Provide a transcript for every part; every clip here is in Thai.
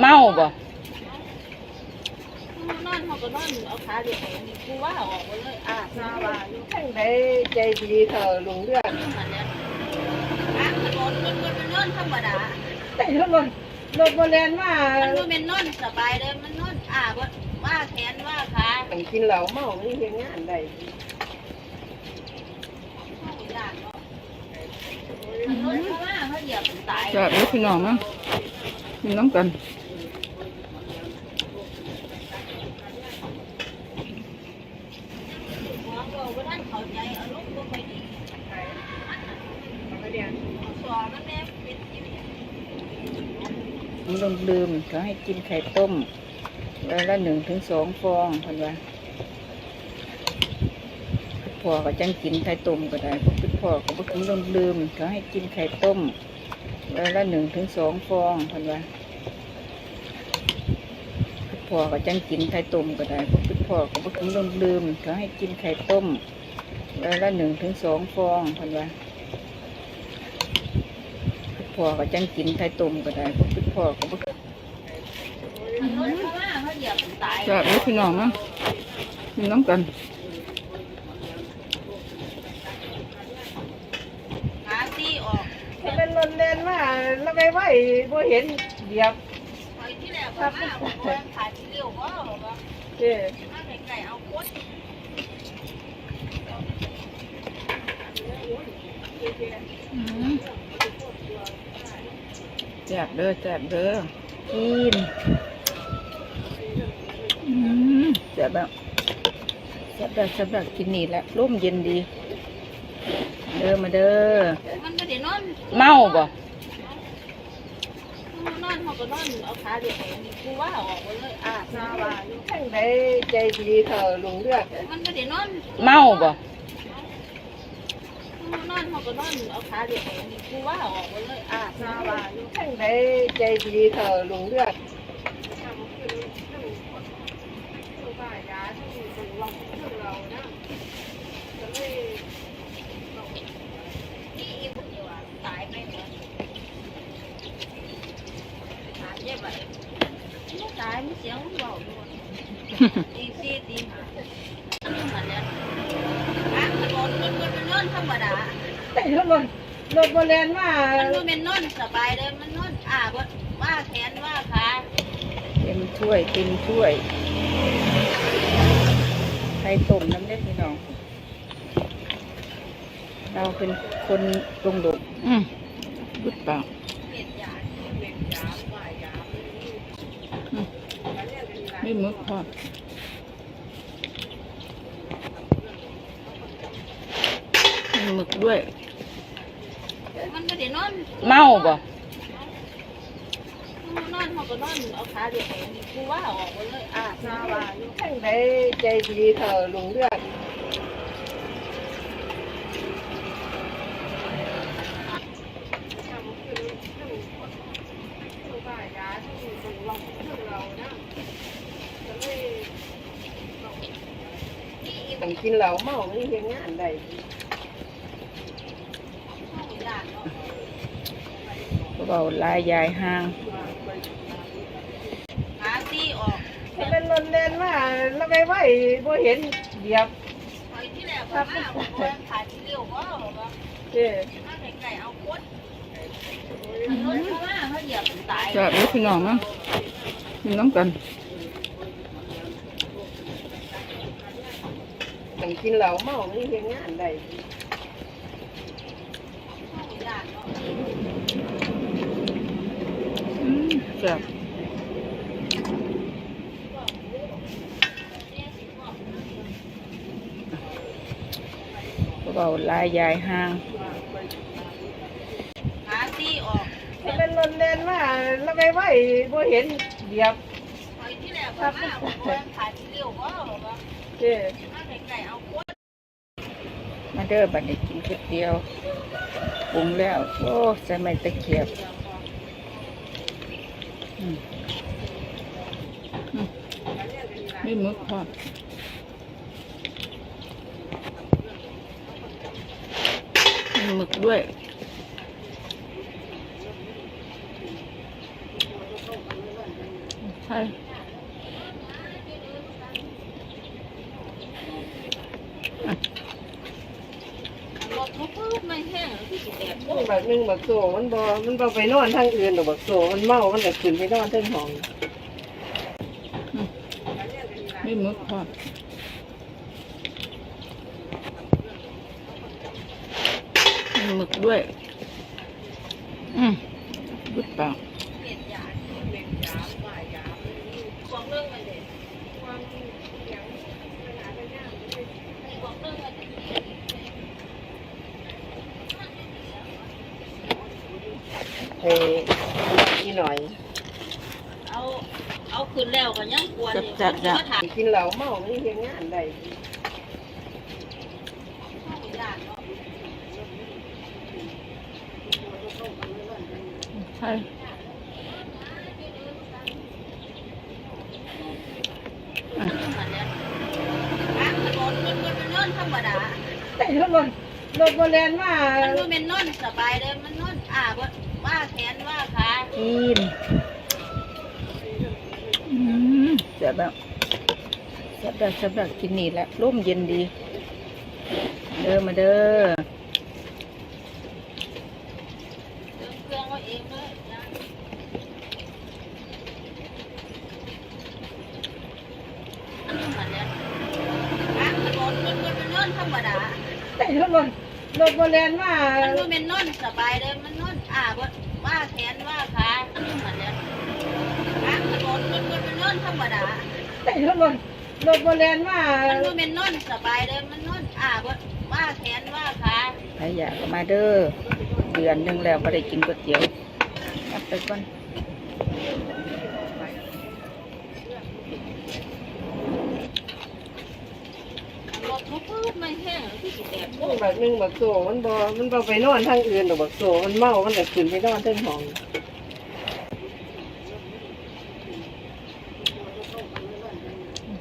เมาบ่นอนเขาก็นอนเอาขาเดียวกูว่าออกเลยอ่าซาวาอยู่ทั้งได้ใจดีเถอลุงเรื่องมันนอะมันนอนมันมันนอนธรรมดาแต่รถรถโบราณมามันบ่เป็นนอนสบายเลยมันนอนอ่าบ่ว่าแขนว่าขาต้องกินเหล้าเมาไม่เห็นงานใดเข้าย่านเนาอนเพราะว่าเขาเหยียบมันตายจะเด้อพี่น้องนะ มีน้ำกันหันเข้าใจอารมณ์บ่ค่อยดีสอมันแน่เป็นมันลืมลืมเขาให้กินไข่ต้มวันละหนึ่งถึงสองฟองพันว่าพ่อก็จังกินไข่ต้มก็ได้พี่พ่อก็บ่ถึงลืมลืมเขาให้กินไข่ต้ม วันละหนึ่งถึงสองฟองเพันว่าพอก็จังกินไข่ต้มก็ได้พวกพี่พ่อก็บ่ถึงลืมลืมเขาให้กินไข่ต้มวันละหนึ่งถึงสองฟองเพันว่าพอก็จังกินไข่ต้มก็ได้พวกพี่พ่อก็บ่มันนอนเพราะว่าเขาเหยียบมันตายจะเด้อพี่น้องนะมีน้ำกัน ขาตีออก ถ้าเป็นรถแลนมา แล้วไปไหวบ่เห็นเหยียบไปที่แรกว่ามาบอกว่าขาที่เลี้ยวว่าบอกว่าเจ้ถ้าไก่เอาโคตรแจบเด้อแจบเด้อกินอืมแจบแบบแจบแบบแจบแบบกินนี่แหละร่มเย็นดี เด้อมาเด้อมันก็เดี๋ยวนอนเมาบ่นอนเขา ก็นอนเอาขาเดียวนี่กูว่าอออกไปเลยอ่าซาวาอยู่ทั้งได้ใจดีเถอะลุงเลือดมันก็เดี๋ยวนอนเมาบ่นอนเขาก็นอนเอาขาเดียวนี่กูว่าอออกไปเลยอ่าซาวาอยู่ทั้งได้ใจดีเถอะลุงเลือด ที่อีบุญอยู่อะตายไปหมดหาเจ็บไปไม่ ตายไม่เสียงเบาด้วยตีสี่ตีห้ามันเนี่ยอะมันนอนมันมันนอนธรรมดาแต่รถรถโบราณมามันบ่เป็นนอนสบายเลยมันนอนอ่าบ่ว่าแขนว่าขาเต็มถ้วยเต็มถ้วยไข่ต้มน้ำเล็ดพี่น้อง เราเป็นคนลงหลงอืมบุดเปล่าเห็ดยา ม่มึกพอมีหมึกด้วย มันก็ได้นอนเมาบ่นอนเขาก็นอนเอาขาเดียวไปนี่กูว่าเอาออกไปเลยอ่าซาว่าอยู่ทั้งได้ใจดีเถอะลุงเรื่องที่อี ต้องกินเหล้าเมาไม่เห็นงานใดยานเนาะเบาลายยายห่างขาตีออกถ้าเป็นรถแลนมาแล้วไปไหวบ่เห็นเหยียบไปที่แรกว่ามาบอกว่าขาที่เลี้ยวว่าบอกว่าเจ้ถ้าไก่เอาโคตรมันนอนเพราะว่าเขาเหยียบมันตายจะเด้อพี่น้องนะมีน้ำกัน ต้องกินเหล้าเมาไม่เห็นงานใดยานเนาะอืมแซ่บเบาลายยายห่างขาตีออกถ้าเป็นรถแลนมาแล้วไปไหวบ่เห็นเหยียบไปที่แรกว่ามาบอกว่าขาที่เลี้ยวว่าเจ้ ใส่เอาคตรมาเด้อบัดนี้กินก๋วยเตี๋ยวปรุงแล้ว โอ้ใส่ไม้ตะเกียบอืมอืมไม่มึกพอหมึกด้วยใช่ รถมันปุ๊บไม่แห้งที่สิแตกมึงบักหนึงบักโซมันบ่มันบ่ไปนอนทางอื่นดอกบักโซมันเมา มันก็ขึ้นไปนอนเทิงห้องไม่มึกพอมีหมึกด้วย อืมบุดเปล่าเปลี่ยนยาว่ายาของเรื่องมันเด็ดความอย่างของเรื่องมันเด็ด เฮ้อีหน่อยเอาเอาคืนแล้วก็ยังกวนอยู่ก็ถามกินเหล้าเมามันเฮ็ดงานได้ญาติเนาะใช่มันเนี่ยทางถนนมันมันเป็นนอนธรรมดาแต่รถรถรถบ่แล่นมามันบ่เป็นนอนสบายเลยมันนอนอ่าบ่ ว่าแขนว่าขากินอืมเสียแบบเสียแบบเสียแบบกินนี่แหละร่มเย็นดี เด้อมาเด้อเดินเครื่องเอาเองเลยนะมันเนี่ยทางถนนมันมันเป็นนอนธรรมดาแต่รถรถรถบ่แล่นมามันบ่เป็นนอนสบายเลยมันนอนอ่าบ่ ว่าแขนว่าขามันเนี่ยทางถนนมันมันเป็นนอนธรรมดาแต่รถรถรถบ่แล่นมามันบ่เป็นนอนสบายเลยมันนอนอ่าบ่ว่าแขนว่าขาใครอยากก็มาเด้อเดือนหนึงแล้วก็ได้กินก๋วยเตี๋ยวนับไปก่อน รถมันปุ๊บ ไม่แห้งที่สิแตกมึงบักหนึงบักโซมันบ่มันบ่ไปนอนทางอื่นดอกบักโซมันเมา มันก็ขึ้นไปนอนเทิงห้อง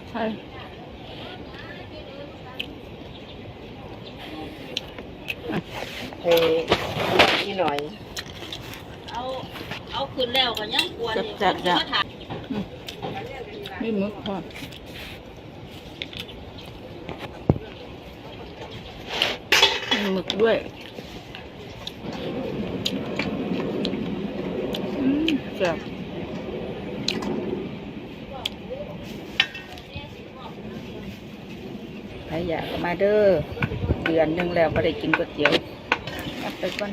ใช่เฮ้อีหน่อย เอา เอาคืนแล้วก็ยังกวนอยู่ก็ถามไม่มึกพอมีหมึ กด้วยแซ่บใครอยากมาเด้อ เดือนหนึงแล้วก็ได้กินก๋วยเตี๋ยวไปก่อน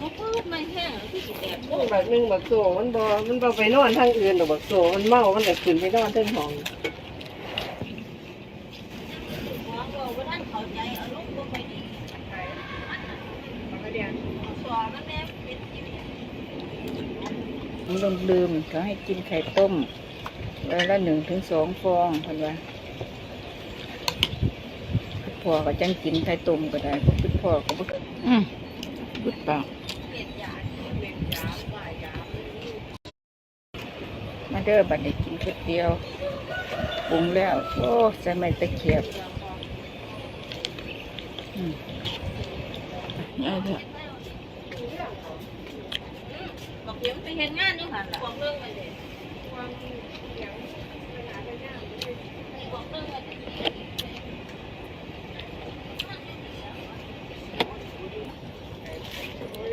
มันปุ๊บไม่แห้งที่สิแตกมึงบักหนึงบักโซมันบ่มันบ่ไปนอนทางอื่นดอกบักโซมันเมา มันก็ขึ้นไปนอนเทิงห้องมองเราบ่ทันเข้าใจอารมณ์บ่ค่อยดีสอนมันแน่เป็นชีวิตผมลืมลืมเขาให้กินไข่ต้มวันละหนึ่งถึงสองฟองเพันว่าพ่อก็จังกินไข่ต้มก็ได้พวกพ่อก็บ่อืมบุดปาก มาเด้อบัดนี้กินก๋วยเตี๋ยวปรุงแล้ว โอ้ใส่ไม้ตะเขียบอืมเอาเถอะบอกเดี๋ยวไปเฮ็ดงานอยู่หั่นล่ะบอกเรื่องมันเด้บอกเรื่องมันเด้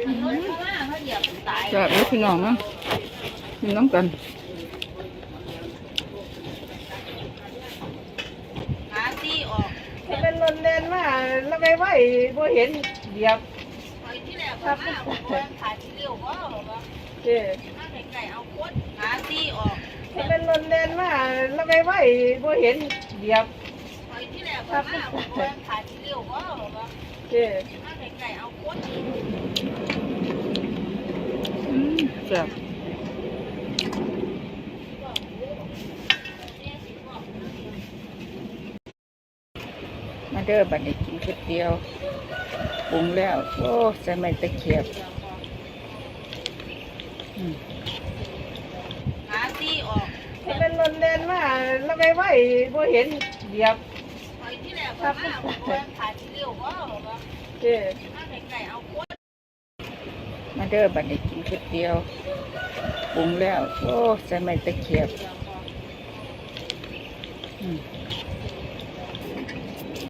มันรถเข้ามาเขาเหยียบตายจะรู้พี่น้องมั้งมีน้ำกัน หาซี่ออก ถ้าเป็นรถแล่นมาแล้วไปไว้ บ่เห็นเหยียบไปที่แรกว่ามาบอกว่าขาที่เร็วว่าบอกว่าเด้ถ้าไก่เอาโคตรหาซี่ออกถ้าเป็นรถแล่นมาแล้วไปไหว้บ่เห็นเหยียบไปที่แรกว่ามาบอกว่าขาที่เร็วว่าบอกว่าเด้ถ้าไก่เอาโคตรอืมแซ่บมาเด้อบัดนี้กินก๋วยเตี๋ยวปรุงแล้ว โอ้ใส่ไม้ตะเขียบอืมหาซี่ออกถ้าเป็นรถแล่นมาแล้วไปไว้บ่เห็นเหยียบไปที่แรกว่ามาบอกว่าขายที่เร็วว่าบอกว่าเด้ถ้าไได้เอาคนมาเด้อบัดนี้กินก๋วยเตี๋ยวปรุงแล้วโอ้ใส่ไม้ตะเกียบเดียวพออืม